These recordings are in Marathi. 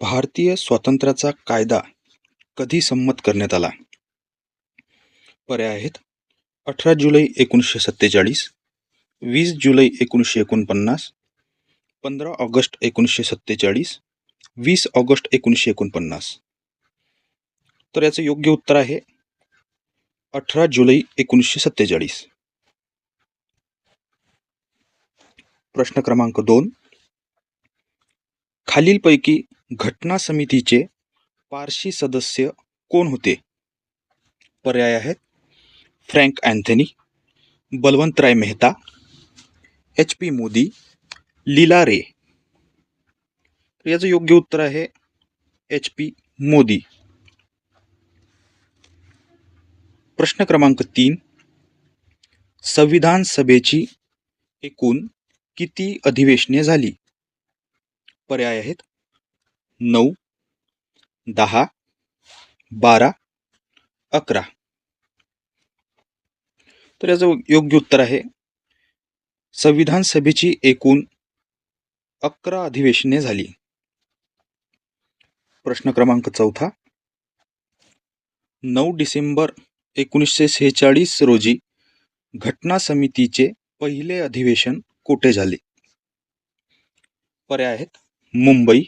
भारतीय स्वातंत्र्याचा कायदा कधी संमत करण्यात आला? पर्याय आहेत. अठरा जुलै एकोणीसशे सत्तेचाळीस वीस जुलै एकोणीसशे एकोणपन्नास पंधरा ऑगस्ट एकोणीसशे सत्तेचाळीस वीस ऑगस्ट एकोणीसशे एकोणपन्नास. तर याचं योग्य उत्तर आहे अठरा जुलै एकोणीसशे सत्तेचाळीस. प्रश्न क्रमांक दोन. खालीलपैकी घटना समितीचे पारशी सदस्य कोण होते? पर्याय आहेत. Frank Anthony Balwantrai Mehta H P Mody Leela Roy. तर याचं योग्य उत्तर आहे एच पी मोदी. प्रश्न क्रमांक तीन. संविधान सभेची एकूण किती अधिवेशने झाली? पर्याय आहेत. नऊ दहा बारा अकरा. तर याचं योग्य उत्तर आहे. संविधान सभेची एकूण अकरा अधिवेशने झाली. प्रश्न क्रमांक चौथा. नऊ डिसेंबर एकोणीसशे सेहेचाळीस रोजी घटना समितीचे पहिले अधिवेशन कोठे झाले? पर्याय आहेत. मुंबई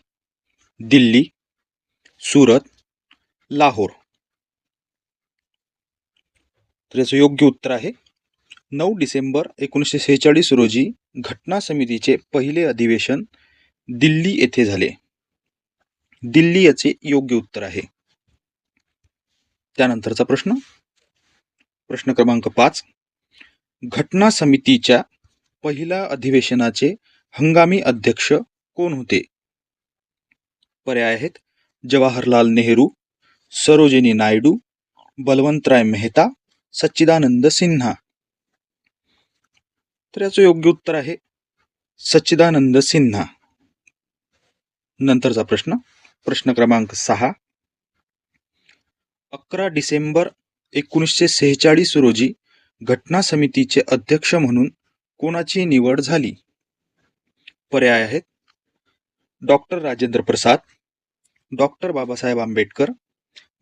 दिल्ली सुरत लाहोर. तर याचं योग्य उत्तर आहे नऊ डिसेंबर एकोणीसशे सेहेचाळीस रोजी घटना समितीचे पहिले अधिवेशन दिल्ली येथे झाले. दिल्ली याचे योग्य उत्तर आहे. त्यानंतरचा प्रश्न? प्रश्न क्रमांक पाच. घटना समितीच्या पहिल्या अधिवेशनाचे हंगामी अध्यक्ष कोण होते? पर्याय आहेत. जवाहरलाल नेहरू सरोजिनी नायडू बलवंतराय मेहता सच्चिदानंद सिन्हा. तर याचं योग्य उत्तर आहे सच्चिदानंद सिन्हा. नंतरचा प्रश्न प्रश्न क्रमांक सहा. अकरा डिसेंबर एकोणीसशे सेहेचाळीस रोजी घटना समितीचे अध्यक्ष म्हणून कोणाची निवड झाली? पर्याय आहेत. Doctor Rajendra Prasad doctor Babasaheb Ambedkar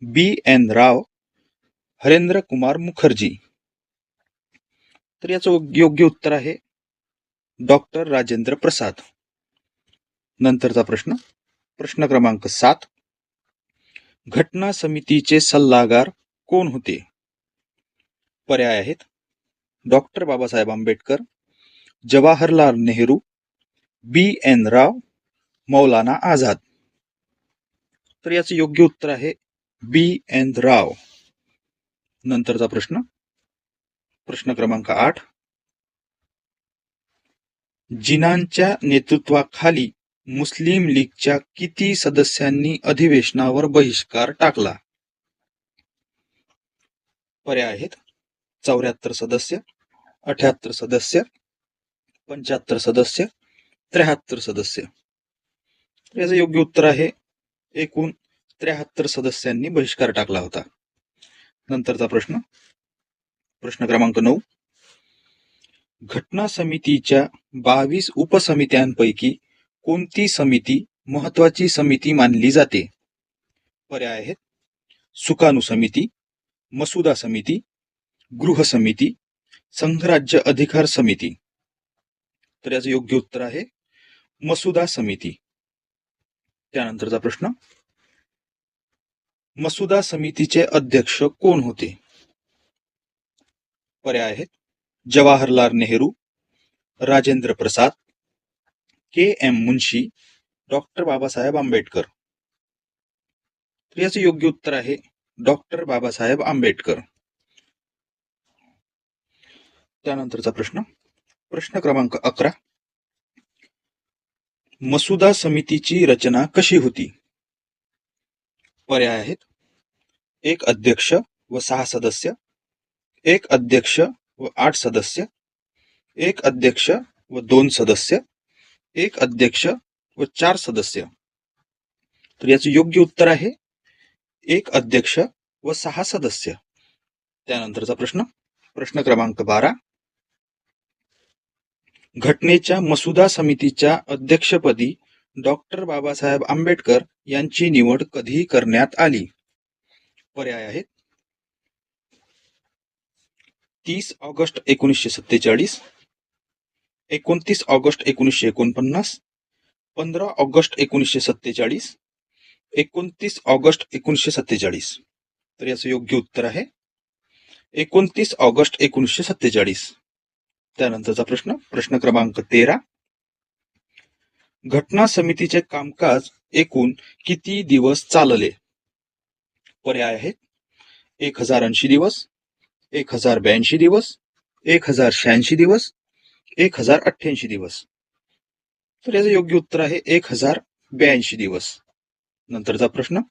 B N Rau Harendra Kumar Mukherjee. तर याचं योग्य उत्तर आहे डॉक्टर राजेंद्र प्रसाद. नंतरचा प्रश्न प्रश्न क्रमांक सात. घटना समितीचे सल्लागार कोण होते? पर्याय आहेत doctor Babasaheb Ambedkar Jawaharlal Nehru B N Rau Maulana Azad. तर याचं योग्य उत्तर आहे बी एन राव. नंतरचा प्रश्न. प्रश्न क्रमांक आठ. जिनांच्या नेतृत्वाखाली मुस्लिम लीगच्या किती सदस्यांनी अधिवेशनावर बहिष्कार टाकला? पर्याय आहेत. चौऱ्याहत्तर सदस्य अठ्याहत्तर सदस्य पंच्याहत्तर सदस्य त्र्याहत्तर सदस्य. याचं योग्य उत्तर आहे एकूण त्र्याहत्तर सदस्यांनी बहिष्कार टाकला होता. नंतरचा प्रश्न. प्रश्न क्रमांक नऊ. घटना समितीच्या बावीस उपसमित्यांपैकी कोणती समिती महत्वाची समिती मानली जाते? पर्याय आहेत. सुकाणू समिती मसुदा समिती गृह समिती संघराज्य अधिकार समिती. तर याचं योग्य उत्तर आहे मसुदा समिती. त्यानंतरचा प्रश्न. मसुदा समितीचे अध्यक्ष कोण होते? पर्याय आहेत. Jawaharlal Nehru Rajendra Prasad K M Munshi doctor Babasaheb Ambedkar. तर याचं योग्य उत्तर आहे डॉक्टर बाबासाहेब आंबेडकर. त्यानंतरचा प्रश्न. प्रश्न क्रमांक अकरा. मसुदा समितीची रचना कशी होती? पर्याय आहेत. एक अध्यक्ष व सहा सदस्य एक अध्यक्ष व आठ सदस्य एक अध्यक्ष व दोन सदस्य एक अध्यक्ष व चार सदस्य. तर याचं योग्य उत्तर आहे एक अध्यक्ष व सहा सदस्य. त्यानंतरचा प्रश्न प्रश्न क्रमांक बारा. घटनेच्या मसुदा समितीच्या अध्यक्षपदी डॉक्टर बाबासाहेब आंबेडकर यांची निवड कधी करण्यात आली. पर्याय आहेत. तीस ऑगस्ट एकोणीसशे सत्तेचाळीस एकोणतीस ऑगस्ट एकोणीसशे एकोणपन्नास पंधरा ऑगस्ट एकोणीसशे सत्तेचाळीस एकोणतीस ऑगस्ट एकोणीसशे सत्तेचाळीस. तर याचं योग्य उत्तर आहे. एकोणतीस ऑगस्ट एकोणीसशे सत्तेचाळीस. त्यानंतरचा प्रश्न प्रश्न क्रमांक तेरा. घटना समितीचे कामकाज एकूण किती दिवस चालले? पर्याय आहेत. एक हजार ऐंशी दिवस एक हजार ब्याऐंशी दिवस एक हजार शहाऐंशी दिवस एक हजार अठ्ठ्याऐंशी दिवस. तर याचं योग्य उत्तर आहे एक हजार ब्याऐंशी दिवस. नंतरचा प्रश्न.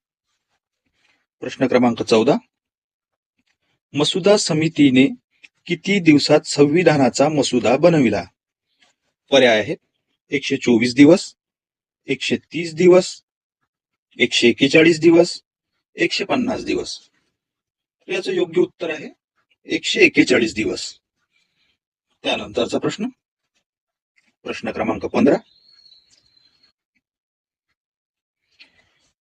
प्रश्न क्रमांक चौदा. मसुदा समितीने किती दिवसात संविधानाचा मसुदा बनविला? पर्याय आहेत. एकशे चोवीस दिवस एकशे तीस दिवस एकशे एकेचाळीस दिवस एकशे पन्नास दिवस. तर याचं योग्य उत्तर आहे एकशे एकेचाळीस दिवस. त्यानंतरचा प्रश्न. प्रश्न क्रमांक पंधरा.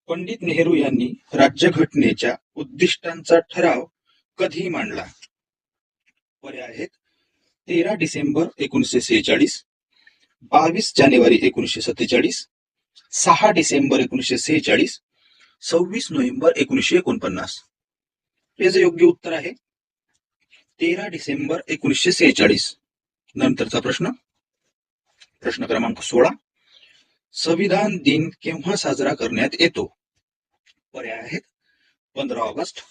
पंडित नेहरू यांनी राज्यघटनेच्या उद्दिष्टांचा ठराव कधी मांडला? आहेत. तेरा डिसेंबर एकोणीसशे सेहेचाळीस बावीस जानेवारी एकोणीसशे सत्तेचाळीस सहा डिसेंबर एकोणीसशे सेहेचाळीस सव्वीस नोव्हेंबर एकोणीसशे एकोणपन्नास. याचं योग्य उत्तर आहे तेरा डिसेंबर एकोणीसशे सेहेचाळीस. नंतरचा प्रश्न. प्रश्न क्रमांक सोळा. संविधान दिन केव्हा साजरा करण्यात येतो? पर्याय आहेत. पंधरा ऑगस्ट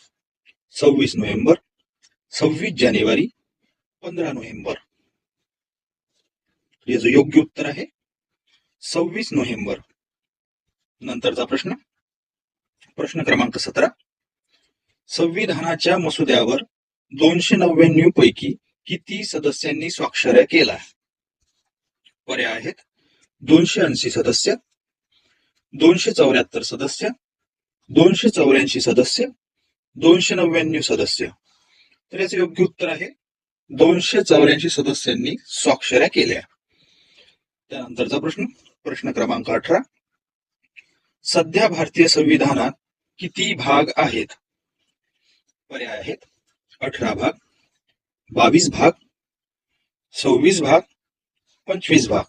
सव्वीस नोव्हेंबर सव्वीस जानेवारी पंधरा नोव्हेंबर. याचं योग्य उत्तर आहे सव्वीस नोव्हेंबर. नंतरचा प्रश्न. प्रश्न क्रमांक सतरा. संविधानाच्या मसुद्यावर दोनशे नव्याण्णव पैकी किती सदस्यांनी स्वाक्षऱ्या केला पर्याय आहेत. दोनशे ऐंशी सदस्य दोनशे चौऱ्याहत्तर सदस्य दोनशे चौऱ्याऐंशी सदस्य दोनशे नव्याण्णव सदस्य. तर याचं योग्य उत्तर आहे दोनशे चौऱ्याऐंशी सदस्यांनी स्वाक्षऱ्या केल्या. त्यानंतरचा प्रश्न प्रश्न क्रमांक अठरा. सध्या भारतीय संविधानात किती भाग आहेत? पर्याय आहेत. अठरा भाग बावीस भाग सव्वीस भाग पंचवीस भाग.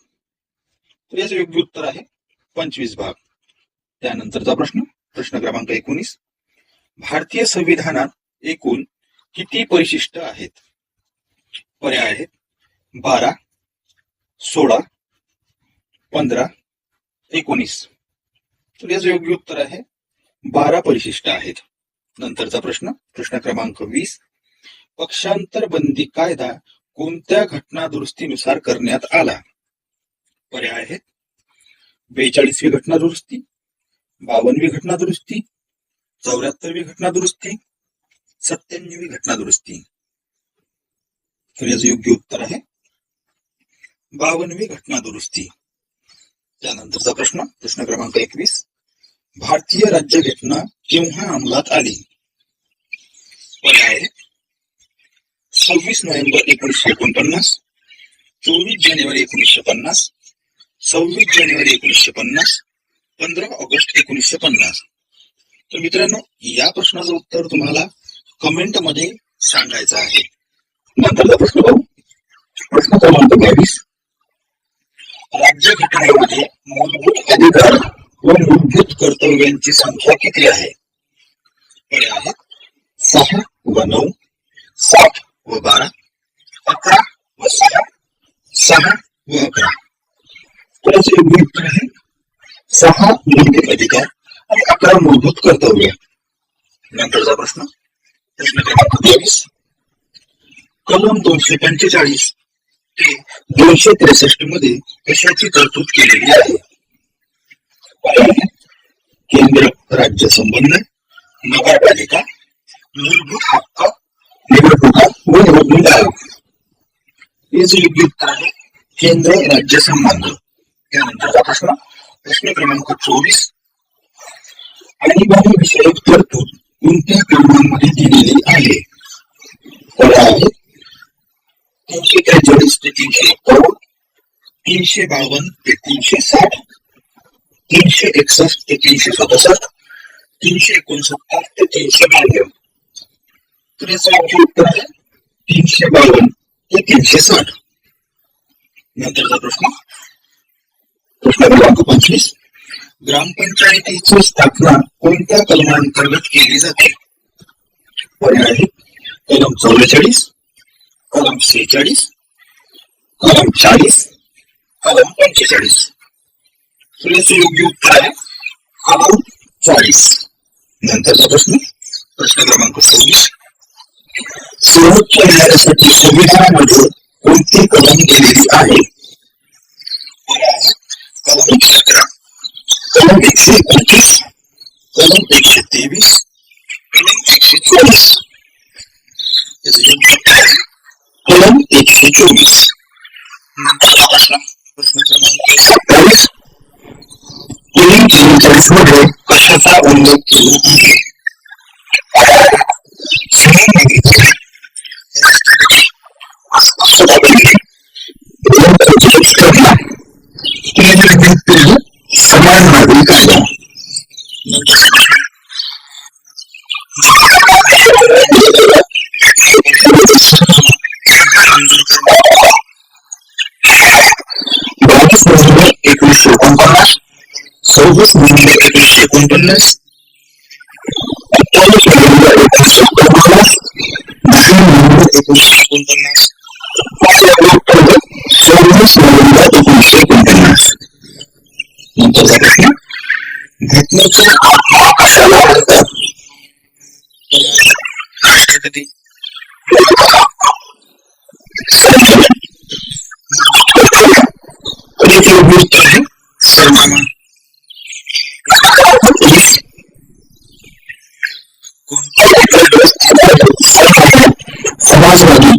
तर याचं योग्य उत्तर आहे पंचवीस भाग. त्यानंतरचा प्रश्न प्रश्न क्रमांक एकोणीस. भारतीय संविधानात एकूण किती परिशिष्ट आहेत? पर्याय आहेत. बारा सोळा पंधरा एकोणीस. तर याचं योग्य उत्तर आहे बारा परिशिष्ट आहेत. नंतरचा प्रश्न प्रश्न क्रमांक वीस. पक्षांतर बंदी कायदा कोणत्या घटना दुरुस्तीनुसार करण्यात आला? पर्याय आहेत. बेचाळीसवी घटना दुरुस्ती बावनवी घटना दुरुस्ती चौऱ्याहत्तरवी घटना दुरुस्ती सत्त्याण्णवी घटना दुरुस्ती तर याचं योग्य उत्तर आहे. बावनवी घटना दुरुस्ती. त्यानंतरचा प्रश्न प्रश्न क्रमांक एकवीस. भारतीय राज्यघटना केव्हा अंमलात आली? पर्याय सव्वीस नोव्हेंबर एकोणीसशे एकोणपन्नास चोवीस जानेवारी एकोणीसशे पन्नास सव्वीस जानेवारी एकोणीसशे पन्नास पंधरा ऑगस्ट एकोणीसशे पन्नास. तर मित्रांनो या प्रश्नाचं उत्तर तुम्हाला कमेंटमध्ये सांगायचं आहे. नंतरचा प्रश्न प्रश्न क्रमांक बावीस राज्यघटनेमध्ये मूलभूत अधिकार व मूलभूत कर्तव्यांची संख्या किती आहे सहा व नऊ सात व बारा अकरा व सहा सहा व अकरा तर याचे योग्य उत्तर आहे सहा मूलभूत अधिकार आणि अकरा मूलभूत कर्तव्य नंतरचा प्रश्न प्रश्न क्रमांक तेवीस कलम दोनशे पंचेचाळीस ते दोनशे त्रेसष्टमध्ये कशाची तरतूद केलेली आहे? केंद्र राज्य संबंध नगरपालिका मूलभूत हक्क निवडणुका व निवडणूक आयोग. याचे योग्य उत्तर आहे केंद्र राज्य संबंध. त्यानंतरचा प्रश्न प्रश्न क्रमांक चोवीस. आणि विषयक तरतूद कोणत्या कलमांमध्ये दिलेली आहे पर्याय आहेत तीनशे त्रेचाळीस ते तीनशे एकावन्न तीनशे बावन्न ते तीनशे साठ तीनशे एकसष्ट ते तीनशे सदुसष्ट तीनशे एकोणसत्तर ते तीनशे ब्याण्णव तर उत्तर आहे तीनशे बावन्न ते तीनशे साठ. नंतरचा प्रश्न. प्रश्न क्रमांक पंचवीस. ग्रामपंचायतीची स्थापना कोणत्या कलमांतर्गत केली जाते? पर्याय कलम चौवेचाळीस कलम सेहेचाळीस कलम चाळीस कलम पंचेचाळीस तर याचे योग्य उत्तर आहे कलम चाळीस नंतरचा प्रश्न प्रश्न क्रमांक सव्वीस सर्वोच्च न्यायालयासाठी संविधानामध्ये कोणती कलम दिलेली आहे कलम एकशे अकरा कलम एकशे पंचवीस कलम एकशे तेवीस कलम एकशे चोवीस याचं योग्य उत्तर आहे कलम एकशे चोवीस नंतरचा प्रश्न प्रश्न क्रमांक सत्तावीस कलम चव्वेचाळीसमध्ये कशाचा उल्लेख केला आहे समान नागरी कायदा बावीस नोव्हेंबर एकोणीसशे एकोणपन्नास सव्वीस नोव्हेंबर एकोणीसशे एकोणपन्नास अठ्ठावीस नोव्हेंबर एकोणीसशे एकोणपन्नास दहा नोव्हेंबर एकोणीसशे एकोणपन्नास सव्वीस नोव्हेंबर एकोणीसशे एकोणपन्नास नंतरचा त्याचे उपयुक्त आहे? पोलीस समाजवादी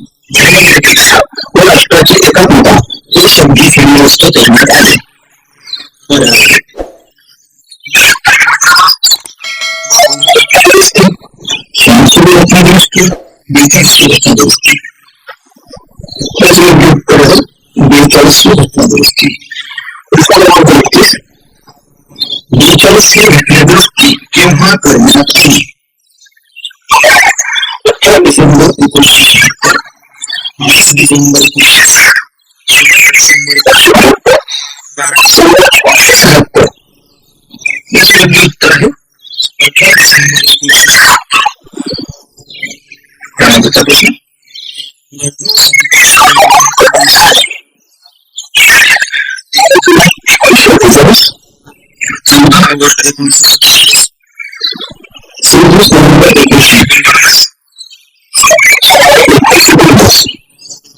व राष्ट्राची एकात्मता हे शब्दी निर्दिष्ट करण्यात आले दृष्टी बेचाळीसवी घटना दुरुस्ती त्याचे योग्य उत्तर आहे बेचाळीसवी घटना दुरुस्ती प्रश्न क्रमांक एकतीस बेचाळीसवी घटना दुरुस्ती केव्हा करण्यात आली अठरा डिसेंबर एकोणीसशे शहात्तर वीस डिसेंबर एकोणीसशे साठ पंधरा डिसेंबर एकोणीसशे बारा सोळा एकोणीसशे शहात्तर याचे योग्य उत्तर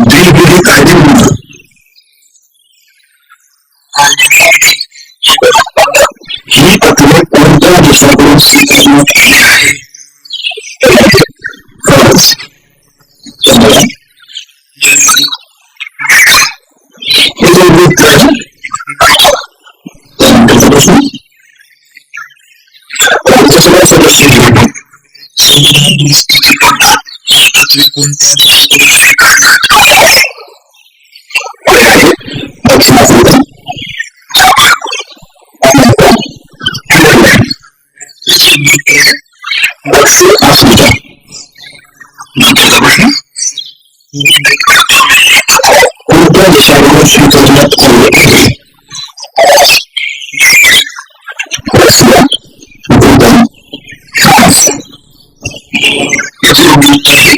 वेगवेगळे कायदे म्हणून. ही तत्वे कोणत्या देशाकडून स्वीकारण्यात आली आहे फ्रान्स कॅनडा जर्मनी हे जे त्यानंतरचा प्रश्न राज्यसभा सदस्य कोणत्या देशाकडून स्वीकारण्यात आली आहे पर्याय दक्षिण आफ्रिका जापान अमेरिका इंग्लंड याचे योग्य उत्तर आहे दक्षिण आफ्रिका नंतरचा प्रश्न कोणत्या देशाकडून स्वीकारण्यात आले आहे रशिया ब्रिटन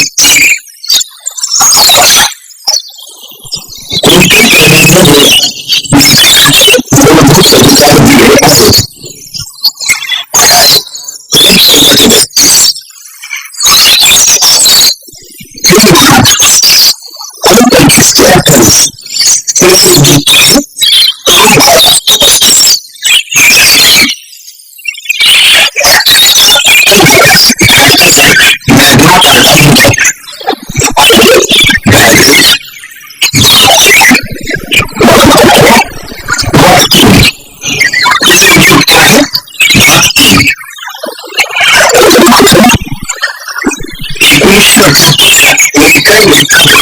मैं जीता हूँ हम भारत को बचता है Thank you.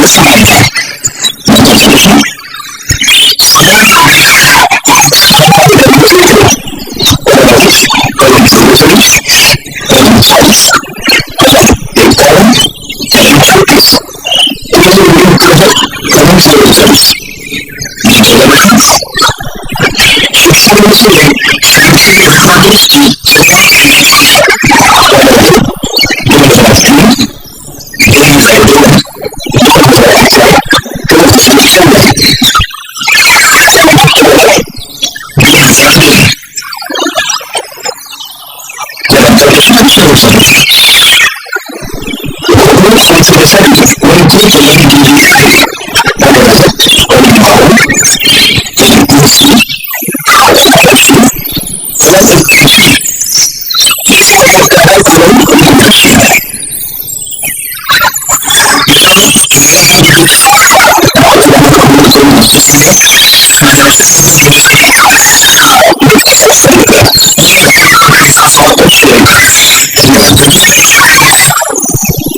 Thank you. olursanız olursanız deseniz mümkünse yeni bilgiyi